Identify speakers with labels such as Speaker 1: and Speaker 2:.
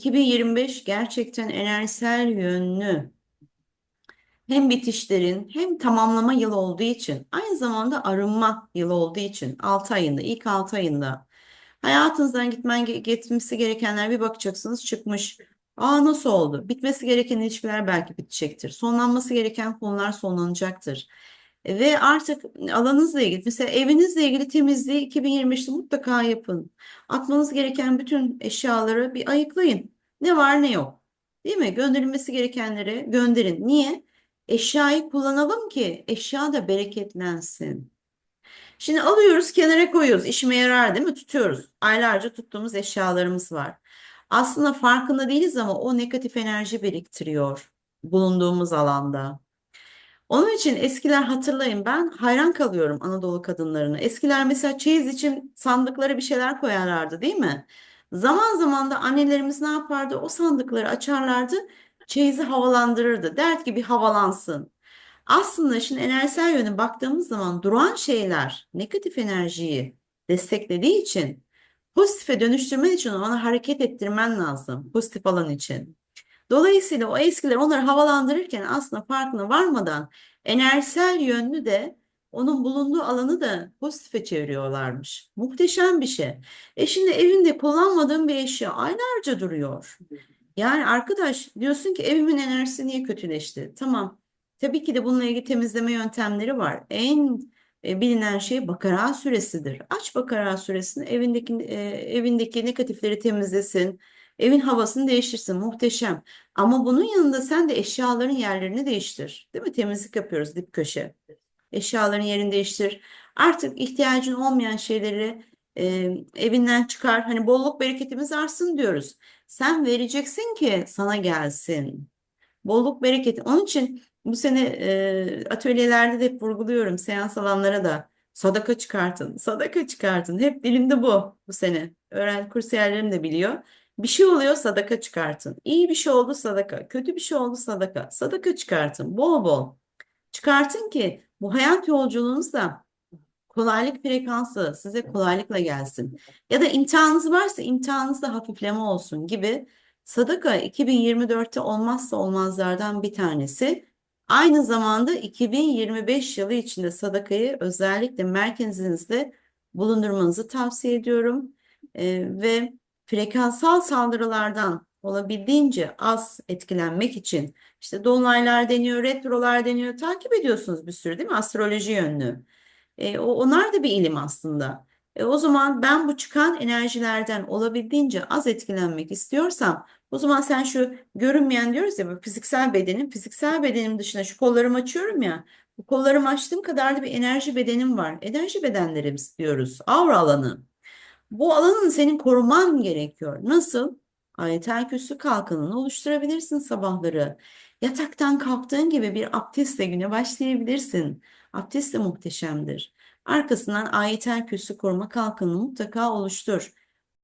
Speaker 1: 2025 gerçekten enerjisel yönlü hem bitişlerin hem tamamlama yılı olduğu için aynı zamanda arınma yılı olduğu için 6 ayında ilk 6 ayında hayatınızdan gitmen gitmesi gerekenler bir bakacaksınız çıkmış. Aa nasıl oldu? Bitmesi gereken ilişkiler belki bitecektir. Sonlanması gereken konular sonlanacaktır. Ve artık alanınızla ilgili mesela evinizle ilgili temizliği 2025'te mutlaka yapın. Atmanız gereken bütün eşyaları bir ayıklayın. Ne var ne yok. Değil mi? Gönderilmesi gerekenleri gönderin. Niye? Eşyayı kullanalım ki eşya da bereketlensin. Şimdi alıyoruz kenara koyuyoruz. İşime yarar değil mi? Tutuyoruz. Aylarca tuttuğumuz eşyalarımız var. Aslında farkında değiliz ama o negatif enerji biriktiriyor bulunduğumuz alanda. Onun için eskiler hatırlayın ben hayran kalıyorum Anadolu kadınlarına. Eskiler mesela çeyiz için sandıklara bir şeyler koyarlardı değil mi? Zaman zaman da annelerimiz ne yapardı? O sandıkları açarlardı, çeyizi havalandırırdı. Derdi ki bir havalansın. Aslında şimdi enerjisel yöne baktığımız zaman duran şeyler negatif enerjiyi desteklediği için pozitife dönüştürmen için onu hareket ettirmen lazım. Pozitif alan için. Dolayısıyla o eskiler onları havalandırırken aslında farkına varmadan enerjisel yönlü de onun bulunduğu alanı da pozitife çeviriyorlarmış. Muhteşem bir şey. E şimdi evinde kullanmadığın bir eşya aylarca duruyor. Yani arkadaş diyorsun ki evimin enerjisi niye kötüleşti? Tamam. Tabii ki de bununla ilgili temizleme yöntemleri var. En e, bilinen şey bakara süresidir. Aç bakara süresini evindeki e, evindeki negatifleri temizlesin. Evin havasını değiştirsin. Muhteşem. Ama bunun yanında sen de eşyaların yerlerini değiştir. Değil mi? Temizlik yapıyoruz dip köşe. Eşyaların yerini değiştir. Artık ihtiyacın olmayan şeyleri e, evinden çıkar. Hani bolluk bereketimiz artsın diyoruz. Sen vereceksin ki sana gelsin. Bolluk bereketi. Onun için bu sene e, atölyelerde de hep vurguluyorum. Seans alanlara da sadaka çıkartın. Sadaka çıkartın. Hep dilimde bu bu sene. Öğrenci kursiyerlerim de biliyor. Bir şey oluyor sadaka çıkartın. İyi bir şey oldu sadaka. Kötü bir şey oldu sadaka. Sadaka çıkartın. Bol bol. Çıkartın ki bu hayat yolculuğunuzda kolaylık frekansı size kolaylıkla gelsin. Ya da imtihanınız varsa imtihanınızda hafifleme olsun gibi sadaka 2024'te olmazsa olmazlardan bir tanesi. Aynı zamanda 2025 yılı içinde sadakayı özellikle merkezinizde bulundurmanızı tavsiye ediyorum. Ee, ve frekansal saldırılardan olabildiğince az etkilenmek için işte dolunaylar deniyor, retrolar deniyor. Takip ediyorsunuz bir sürü değil mi? Astroloji yönlü. E, onlar da bir ilim aslında. E, o zaman ben bu çıkan enerjilerden olabildiğince az etkilenmek istiyorsam o zaman sen şu görünmeyen diyoruz ya bu fiziksel bedenim, fiziksel bedenim dışında şu kollarımı açıyorum ya. Bu kollarımı açtığım kadar da bir enerji bedenim var. Enerji bedenlerimiz diyoruz. Aura alanı. Bu alanın senin koruman gerekiyor. Nasıl? Ayetel kürsü kalkanını oluşturabilirsin sabahları. Yataktan kalktığın gibi bir abdestle güne başlayabilirsin. Abdest de muhteşemdir. Arkasından ayetel kürsü koruma kalkanını mutlaka oluştur.